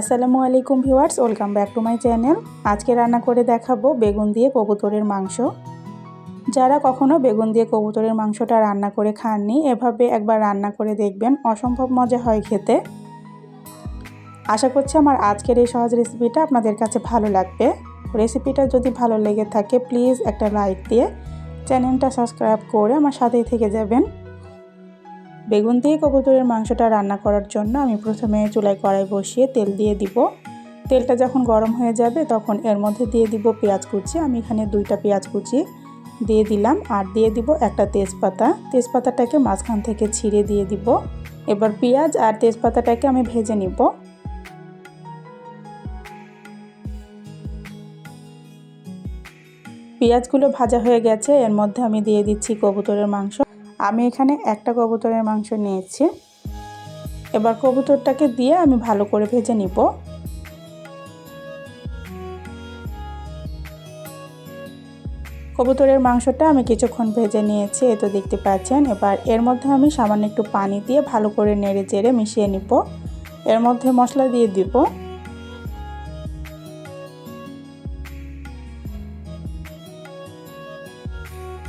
আসসালামু আলাইকুম viewers, welcome back to my channel. আজকে রান্না করে দেখাবো বেগুন দিয়ে কবুতরের মাংস। যারা কখনো বেগুন দিয়ে কবুতরের মাংসটা রান্না করে খাননি, এভাবে একবার রান্না করে দেখবেন, অসম্ভব মজা হয় খেতে। আশা করছি আমার আজকের এই সহজ রেসিপিটা আপনাদের কাছে ভালো লাগবে। রেসিপিটা যদি ভালো লেগে থাকে প্লিজ একটা লাইক দিয়ে চ্যানেলটা সাবস্ক্রাইব করে আমার সাথেই থেকে যাবেন। বেগুন দিয়ে কবুতরের মাংসটা রান্না করার জন্য আমি প্রথমে চুলায় কড়াই বসিয়ে তেল দিয়ে দিব। তেলটা যখন গরম হয়ে যাবে তখন এর মধ্যে দিয়ে দিব পেঁয়াজ কুচি। আমি এখানে দুইটা পেঁয়াজ কুচি দিয়ে দিলাম আর দিয়ে দিব একটা তেজপাতা। তেজপাতাটাকে মাঝখান থেকে ছিঁড়ে দিয়ে দিব। এবার পেঁয়াজ আর তেজপাতাটাকে আমি ভেজে নিব। পেঁয়াজগুলো ভাজা হয়ে গেছে। এর মধ্যে আমি দিয়ে দিচ্ছি কবুতরের মাংস। আমি এখানে একটা কবুতরের মাংস নিয়েছি। এবার কবুতরটাকে দিয়ে আমি ভালো করে ভেজে নিব। কবুতরের মাংসটা আমি কিছুক্ষণ ভেজে নিয়েছি, এ তো দেখতে পাচ্ছেন। এবার এর মধ্যে আমি সামান্য একটু পানি দিয়ে ভালো করে নেড়ে চেড়ে মিশিয়ে নিব। এর মধ্যে মশলা দিয়ে দিব।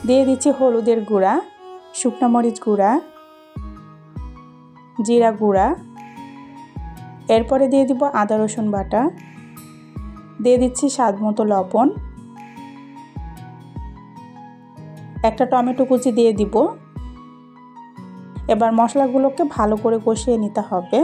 দিয়ে দিচ্ছি হলুদের গুঁড়া। শুকনো মরিচ গুঁড়া, জিরা গুঁড়া, এরপরে দিয়ে দিব আদা রসুন বাটা, দিয়ে দিচ্ছি স্বাদ মতো লবণ, একটা টমেটো কুচি দিয়ে দিব। এবার মশলাগুলোকে ভালো করে কষিয়ে নিতে হবে।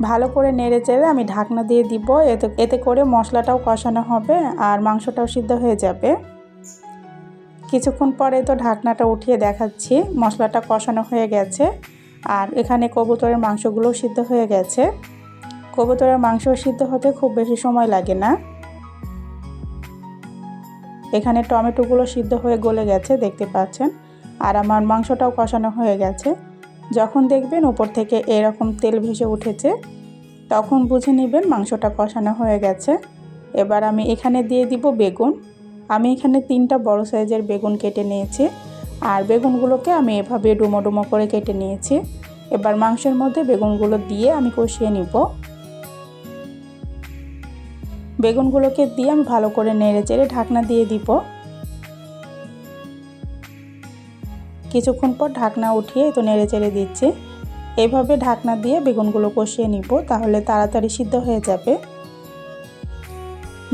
ভালো করে নেড়ে চেড়ে আমি ঢাকনা দিয়ে দিব। এতে এতে করে মশলাটাও কষানো হবে আর মাংসটাও সিদ্ধ হয়ে যাবে। কিছুক্ষণ পরে তো ঢাকনাটা উঠিয়ে দেখাচ্ছি, মশলাটা কষানো হয়ে গেছে আর এখানে কবুতরের মাংসগুলো সিদ্ধ হয়ে গেছে। কবুতরের মাংস সিদ্ধ হতে খুব বেশি সময় লাগে না। এখানে টমেটোগুলো সিদ্ধ হয়ে গলে গেছে, দেখতে পাচ্ছেন। আর আমার মাংসটাও কষানো হয়ে গেছে। যখন দেখবেন উপর থেকে এরকম তেল ভেসে উঠেছে, তখন বুঝে নেবেন মাংসটা কষানো হয়ে গেছে। এবার আমি এখানে দিয়ে দিব বেগুন। আমি এখানে তিনটা বড় সাইজের বেগুন কেটে নিয়েছি। আর বেগুনগুলোকে আমি এভাবে ডুমো ডুমো করে কেটে নিয়েছি। এবার মাংসের মধ্যে বেগুনগুলো দিয়ে আমি কষিয়ে নিব। বেগুনগুলোকে দিয়ে আমি ভালো করে নেড়ে চেড়ে ঢাকনা দিয়ে দিব। কিছুক্ষণ পর ঢাকনা উঠিয়ে তো নেড়ে চেড়ে দিচ্ছি। এভাবে ঢাকনা দিয়ে বেগুনগুলো কষিয়ে নিব, তাহলে তাড়াতাড়ি সিদ্ধ হয়ে যাবে।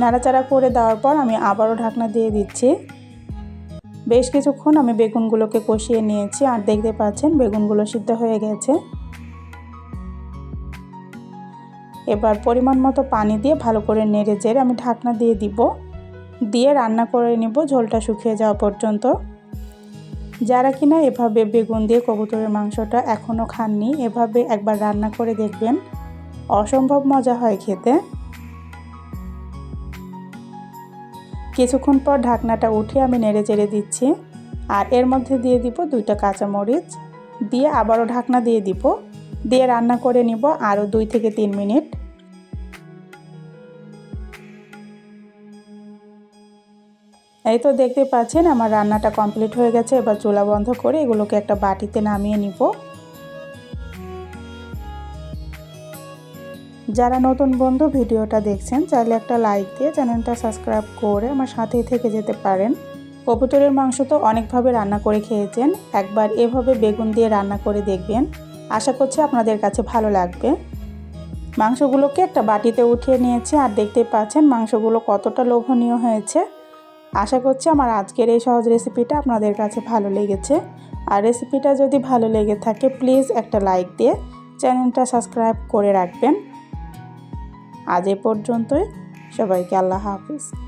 নাড়াচাড়া করে দেওয়ার পর আমি আবারও ঢাকনা দিয়ে দিচ্ছি। বেশ কিছুক্ষণ আমি বেগুনগুলোকে কষিয়ে নিয়েছি, আর দেখতে পাচ্ছেন বেগুনগুলো সিদ্ধ হয়ে গেছে। এবার পরিমাণ মতো পানি দিয়ে ভালো করে নেড়ে চেড়ে আমি ঢাকনা দিয়ে দিব। দিয়ে রান্না করে নিব, ঝোলটা শুকিয়ে যাওয়া পর্যন্ত। যারা কিনা এভাবে বেগুন দিয়ে কবুতরের মাংসটা এখনও খাননি, এভাবে একবার রান্না করে দেখবেন। অসম্ভব মজা হয় খেতে। কিছুক্ষণ পর ঢাকনাটা উঠে আমি নেড়ে চেড়ে দিচ্ছি, আর এর মধ্যে দিয়ে দিব দুইটা কাঁচামরিচ, দিয়ে আবারও ঢাকনা দিয়ে দিব। দিয়ে রান্না করে নিব আরও দুই থেকে তিন মিনিট। এই তো দেখতে পাচ্ছেন, আমার রান্নাটা কমপ্লিট হয়ে গেছে। এবার চুলা বন্ধ করে এগুলোকে একটা বাটিতে নামিয়ে নিব। যারা নতুন বন্ধু ভিডিওটা দেখছেন, চাইলে একটা লাইক দিয়ে চ্যানেলটা সাবস্ক্রাইব করে আমার সাথেই থেকে যেতে পারেন। কবুতরের মাংস তো অনেকভাবে রান্না করে খেয়েছেন। একবার এভাবে বেগুন দিয়ে রান্না করে দেখবেন। আশা করছি আপনাদের কাছে ভালো লাগবে। মাংসগুলোকে একটা বাটিতে উঠিয়ে নিয়েছি, আর দেখতে পাচ্ছেন মাংসগুলো কতটা লোভনীয় হয়েছে। আশা করছি আমার আজকের এই সহজ রেসিপিটা আপনাদের কাছে ভালো লেগেছে। আর রেসিপিটা যদি ভালো লেগে থাকে প্লিজ একটা লাইক দিয়ে চ্যানেলটা সাবস্ক্রাইব করে রাখবেন। আজ এ পর্যন্তই। সবাইকে আল্লাহ হাফিজ।